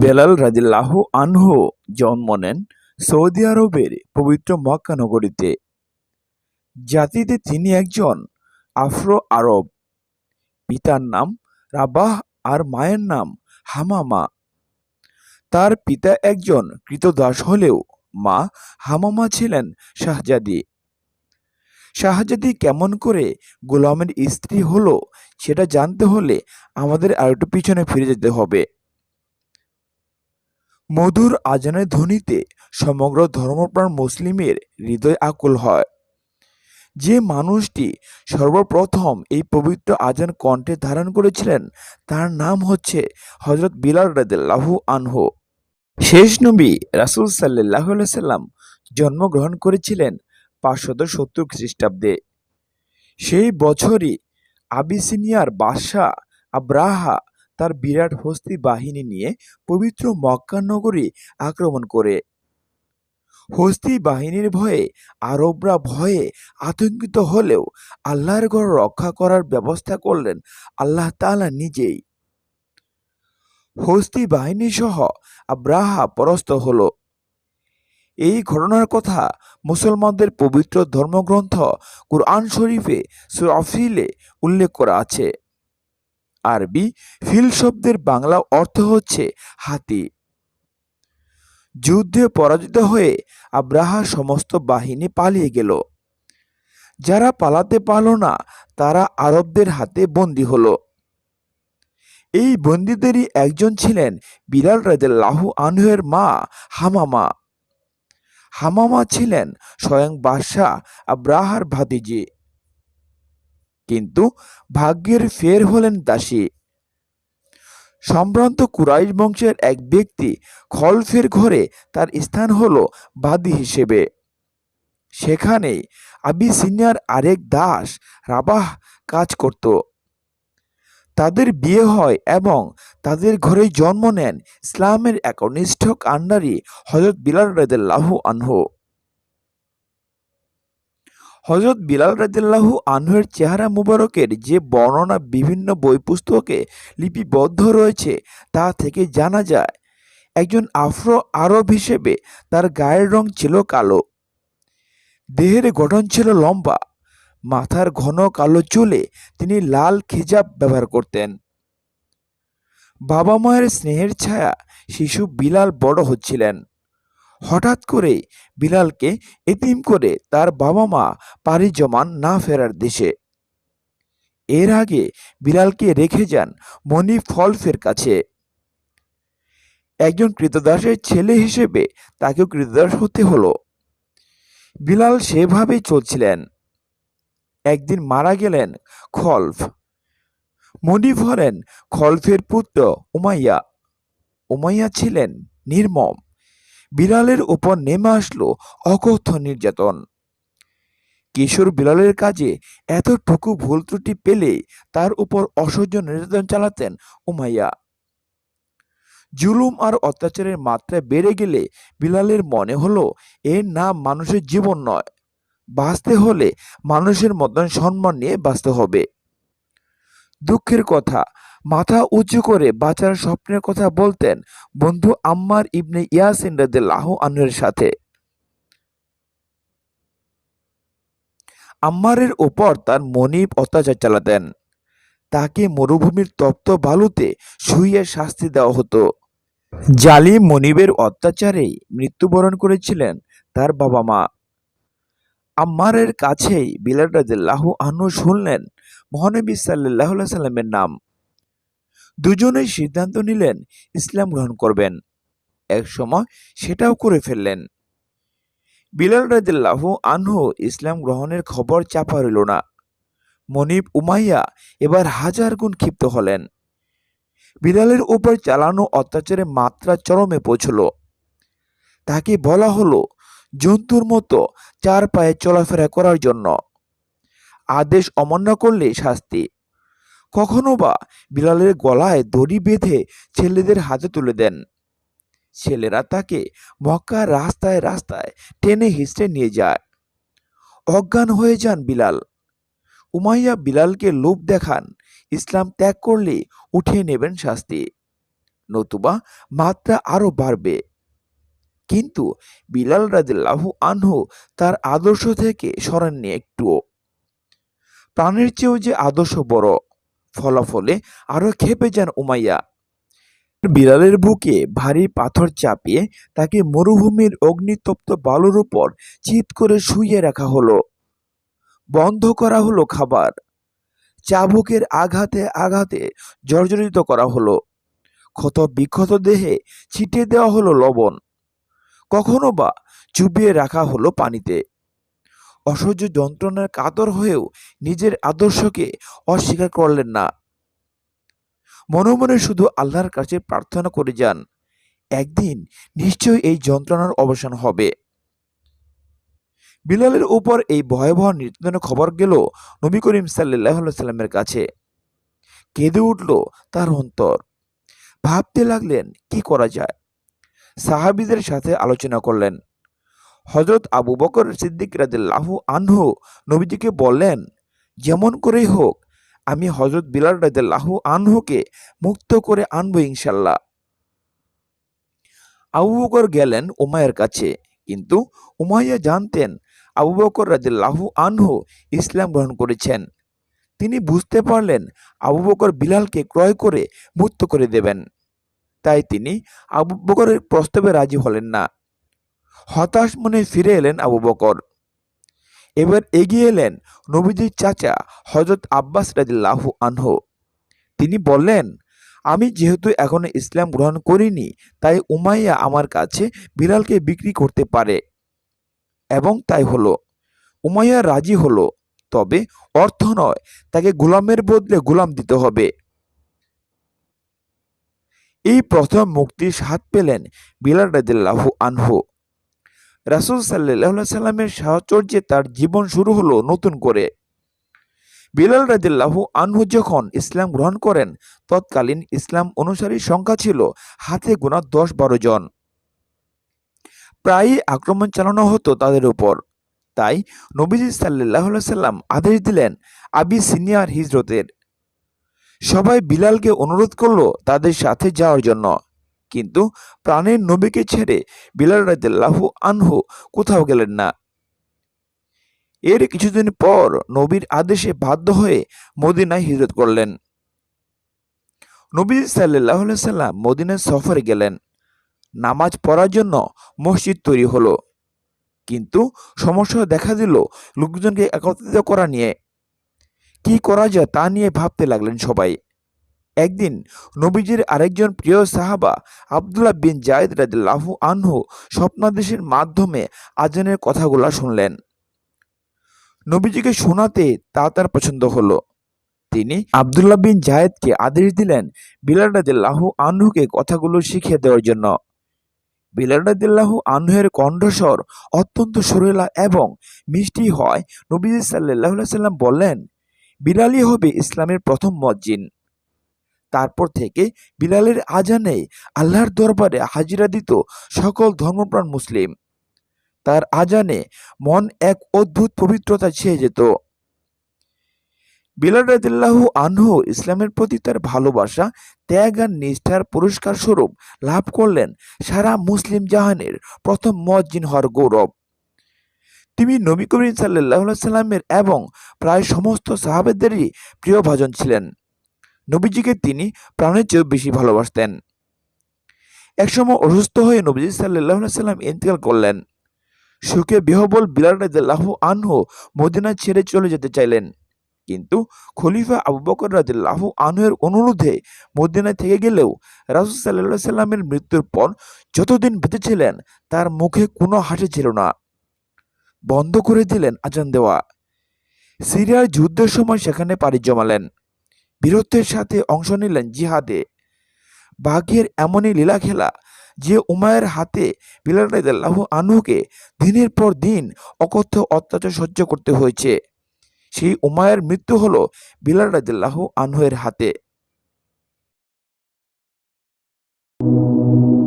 বেলাল রাদিল্লাহু আনহু জন্ম নেন সৌদি আরবের পবিত্র মক্কা নগরীতে। জাতিতে তিনি একজন আফ্রো আরব। পিতার নাম রাবাহ আর মায়ের নাম হামামা। তার পিতা একজন কৃতদাস হলেও মা হামামা ছিলেন শাহজাদি। শাহজাদি কেমন করে গোলামের স্ত্রী হলো সেটা জানতে হলে আমাদের আরেকটু পিছনে ফিরে যেতে হবে। মধুর আজানের ধ্বনিতে সমগ্র ধর্মপ্রাণ মুসলিমের হৃদয় আকুল হয়। যে মানুষটি সর্বপ্রথম এই পবিত্র আজান কণ্ঠে ধারণ করেছিলেন তার নাম হচ্ছে হজরত বিলাল রাদিল্লাহু আনহু। শেষ নবী রাসুল সাল্লাহ সাল্লাম জন্মগ্রহণ করেছিলেন পাঁচশত সত্তর খ্রিস্টাব্দে। সেই বছরই আবিসিনিয়ার বাদশাহ আব্রাহা তার বিরাট হস্তি বাহিনী নিয়ে পবিত্র মক্কা নগরী আক্রমণ করে। হস্তি বাহিনীর ভয়ে, আরবরা ভয়ে আতঙ্কিত হলেও আল্লাহর ঘর রক্ষা করার ব্যবস্থা করলেন আল্লাহ তাআলা নিজেই। হস্তি বাহিনী সহ আব্রাহা পরাস্ত হলো। এই ঘটনার কথা মুসলমানদের পবিত্র ধর্মগ্রন্থ কুরআন শরীফে সুরাফিলে উল্লেখ করা আছে। আরবি ফিল শব্দের বাংলা অর্থ হচ্ছে হাতি। যুদ্ধে পরাজিত হয়ে আব্রাহা সমস্ত বাহিনী পালিয়ে গেল। যারা পালাতে পারল না, তারা আরবদের হাতে বন্দী হলো। এই বন্দীদেরই একজন ছিলেন বিলাল রাদিয়াল্লাহু আনহুয়ের মা হামামা। হামামা ছিলেন স্বয়ং বাদশাহ আব্রাহার ভাতিজি। কিন্তু ভাগ্যের ফের হলেন দাসী। সম্ভ্রান্ত কুরাইশ বংশের এক ব্যক্তি খলফের ঘরে তার স্থান হলো বাদী হিসেবে। সেখানেই আবিসিনিয়ার আরেক দাস রাবাহ কাজ করত। তাদের বিয়ে হয় এবং তাদের ঘরে জন্ম নেন ইসলামের একনিষ্ঠ কান্ডারি হজরত বিলাল রাদিয়াল্লাহু আনহু। হজরত বিলাল রাদিয়াল্লাহু আনহুয়ের চেহারা মুবারকের যে বর্ণনা বিভিন্ন বই পুস্তকে লিপিবদ্ধ রয়েছে তা থেকে জানা যায়, একজন আফ্রো আরব হিসেবে তার গায়ের রং ছিল কালো, দেহের গঠন ছিল লম্বা। মাথার ঘন কালো চুলে তিনি লাল খেজাব ব্যবহার করতেন। বাবা মায়ের স্নেহের ছায়া শিশু বিলাল বড় হচ্ছিলেন। হঠাৎ করে বিলালকে এতিম করে তার বাবা মা পাড়ি জমান না ফেরার দেশে। এর আগে বিলালকে রেখে যান মনি ফলফের কাছে। একজন কৃতদাসের ছেলে হিসেবে তাকেও কৃতদাস হতে হলো। বিলাল সেভাবেই চলছিলেন। একদিন মারা গেলেন খলফ। মনিফ হলেন খলফের পুত্র উমাইয়া। উমাইয়া ছিলেন নির্মম। বিড়ালের উপর নেমে আসলো অকথ্য নির্যাতন। কিশোর বিড়ালের কাজে এতটুকু ভুল ত্রুটি পেলে তার উপর অসহ্য নির্যাতন চালাতেন উমাইয়া। জুলুম আর অত্যাচারের মাত্রা বেড়ে গেলে বিলালের মনে হলো, এর নাম মানুষের জীবন নয়। বাঁচতে হলে মানুষের মতন সম্মান নিয়ে বাঁচতে হবে। দুঃখের কথা, মাথা উঁচু করে বাঁচার স্বপ্নের কথা বলতেন বন্ধু আম্মার ইবনে ইয়াসিন রাদিয়াল্লাহু আনহুর সাথে। আম্মারের ওপর তার মনিব অত্যাচার চালাতেন। তাকে মরুভূমির তপ্ত বালুতে শুইয়ে শাস্তি দেওয়া হতো। জালিম মনিবের অত্যাচারেই মৃত্যুবরণ করেছিলেন তার বাবা মা। আম্মারের কাছেই বিলাল রাদিয়াল্লাহু আনু শুনলেন মহানবী আলাইহি সাল্লামের নাম। দুজনেই সিদ্ধান্ত নিলেন ইসলাম গ্রহণ করবেন। এক সময় সেটাও করে ফেললেন। বিলাল রাদিয়াল্লাহু আনহু ইসলাম গ্রহণের খবর চাপা রইল না। মনিব, উমাইয়া এবার হাজার গুণ ক্ষিপ্ত হলেন। বিলালের উপর চালানো অত্যাচারের মাত্রা চরমে পৌঁছল। তাকে বলা হলো জন্তুর মতো চার পায়ে চলাফেরা করার জন্য। আদেশ অমান্য করলে শাস্তি। কখনো বা বিড়ালের গলায় দড়ি বেঁধে ছেলেদের হাতে তুলে দেন। ছেলেরা তাকে মক্কার রাস্তায় রাস্তায় টেনে হিঁচড়ে নিয়ে যায়। অজ্ঞান হয়ে যান বিলাল। উমাইয়া বিলালকে লোভ দেখান, ইসলাম ত্যাগ করলে উঠিয়ে নেবেন শাস্তি। নতুবা মাত্রা আরও বাড়বে। কিন্তু বিলাল রাদিল্লাহু আনহু তার আদর্শ থেকে সরেননি একটুও। প্রাণের চেয়েও যে আদর্শ বড়, ফলাফলে আরও খেপে যান উমাইয়া। বিড়ালের বুকে ভারী পাথর চাপিয়ে তাকে মরুভূমির অগ্নিতপ্ত বালুর উপর চিৎ করে শুইয়ে রাখা হলো। বন্ধ করা হলো খাবার। চাবুকের আঘাতে আঘাতে জর্জরিত করা হলো। ক্ষত বিক্ষত দেহে ছিটিয়ে দেওয়া হলো লবণ। কখনো বা চুবিয়ে রাখা হলো পানিতে। অসহ্য যন্ত্রণার কাতর হয়েও নিজের আদর্শকে অস্বীকার করলেন না। মনে মনে শুধু আল্লাহর কাছে প্রার্থনা করে যান, একদিন নিশ্চয়ই এই যন্ত্রণার অবসান হবে। বিলালের উপর এই ভয়াবহ নির্যাতনের খবর গেল নবী করিম সাল্লাহ সাল্লামের কাছে। কেঁদে উঠল তার অন্তর। ভাবতে লাগলেন, কি করা যায়? সাহাবিদের সাথে আলোচনা করলেন। হজরত আবু বকর সিদ্দিক রাদিল্লাহু আনহু নবীজিকে বললেন, যেমন করেই হোক, আমি হজরত বিলাল রাদিল্লাহু আনহুকে মুক্ত করে আনব ইনশাল্লাহ আবু বকর গেলেন উমায়ের কাছে, কিন্তু উমাইয়া জানতেন আবু বকর রাদিল্লাহু আনহু ইসলাম গ্রহণ করেছেন। তিনি বুঝতে পারলেন আবু বকর বিলালকে ক্রয় করে মুক্ত করে দেবেন। তাই তিনি আবু বকরের প্রস্তাবে রাজি হলেন না। হতাশ মনে ফিরে এলেন আবু বকর। এবার এগিয়ে এলেন নবীজির চাচা হজরত আব্বাস রাদিল্লাহু আনহু। তিনি বললেন, আমি যেহেতু এখনও ইসলাম গ্রহণ করিনি, তাই উমাইয়া আমার কাছে বিড়ালকে বিক্রি করতে পারে। এবং তাই হলো। উমাইয়া রাজি হলো, তবে অর্থ নয়, তাকে গোলামের বদলে গোলাম দিতে হবে। এই প্রথম মুক্তির স্বাদ পেলেন বিলাল রাদিল্লাহু আনহু। রাসুল সাল্লাহ সাল্লামের সাহচর্যে তার জীবন শুরু হলো নতুন করে। বিলাল রাদিল্লাহু আনহু যখন ইসলাম গ্রহণ করেন, তৎকালীন ইসলাম অনুসারীর সংখ্যা ছিল হাতে গোনা দশ বারো জন। প্রায়ই আক্রমণ চালানো হতো তাদের উপর। তাই নবীজি সাল্লাহ সাল্লাম আদেশ দিলেন, আবি সিনিয়র হিজরতের সবাই বিলালকে অনুরোধ করল তাদের সাথে যাওয়ার জন্য। কিন্তু প্রাণের নবীকে ছেড়ে বিলাল রাদিল্লাহু আনহু কোথাও গেলেন না। এর কিছুদিন পর নবীর আদেশে বাধ্য হয়ে মদিনায় হিজরত করলেন। নবী সাল্লাহ সাল্লাম মদিনার সফরে গেলেন। নামাজ পড়ার জন্য মসজিদ তৈরি হলো। কিন্তু সমস্যা দেখা দিল লোকজনকে একত্রিত করা নিয়ে। কি করা যায় তা নিয়ে ভাবতে লাগলেন সবাই। একদিন নবীজির আরেকজন প্রিয় সাহাবা আবদুল্লাহ বিন জায়দ রাদিল্লাহু আনহু স্বপ্নাদেশের মাধ্যমে আজানের কথাগুলো শুনলেন। নবীজিকে শোনাতে তা তার পছন্দ হলো। তিনি আবদুল্লাহ বিন জায়েদকে আদেশ দিলেন বিলাল রাদিল্লাহু আনহুকে কথাগুলো শিখিয়ে দেওয়ার জন্য। বিলাল রাদিল্লাহু আনহুয়ের কণ্ঠস্বর অত্যন্ত সুরেলা এবং মিষ্টি হয়। নবীজি সাল্লাহ সাল্লাম বললেন বিলালই হবে ইসলামের প্রথম মজ্জিন তারপর থেকে বিলালের আজানে আল্লাহর দরবারে হাজিরা দিত সকল ধর্মপ্রাণ মুসলিম। তার আজানে মন এক অদ্ভুত পবিত্রতা ছেয়ে যেত। বিলাল রাদিল্লাহু আনহু ইসলামের প্রতি তার ভালোবাসা, ত্যাগ আর নিষ্ঠার পুরস্কার স্বরূপ লাভ করলেন সারা মুসলিম জাহানের প্রথম মজ্জিন হওয়ার গৌরব। তিনি নবী করিম সাল্লাহ সাল্লামের এবং প্রায় সমস্ত সাহাবেদেরই প্রিয় ভাজন ছিলেন। নবীজিকে তিনি প্রাণের চেয়েও বেশি ভালোবাসতেন। একসময় অসুস্থ হয়ে নবীজি সাল্লাহ সাল্লাম ইন্তেকাল করলেন। সুখে বিহবল বিলাল রাদিল্লাহু আনহু মদিনা ছেড়ে চলে যেতে চাইলেন। কিন্তু খলিফা আবু বকর রাদিল্লাহু আনহুয়ের অনুরোধে মদিনায় থেকে গেলেও রাসুল সাল্লাহ সাল্লামের মৃত্যুর পর যতদিন বেঁচে ছিলেন, তার মুখে কোনো হাসি ছিল না। বন্ধ করে দিলেন আজান দেওয়া। সিরিয়ার যুদ্ধের সময় সেখানে পাড়ি জমালেন। বীরত্বের সাথে অংশ নিলেন জিহাদে। বাঘের এমনই লীলা খেলা যে উমায়ের হাতে বিলাল রাদিয়াল্লাহু আনহুকে দিনের পর দিন অকথ্য অত্যাচার সহ্য করতে হয়েছে। সেই উমায়ের মৃত্যু হলো বিলাল রাদিয়াল্লাহু আনহুয়ের হাতে।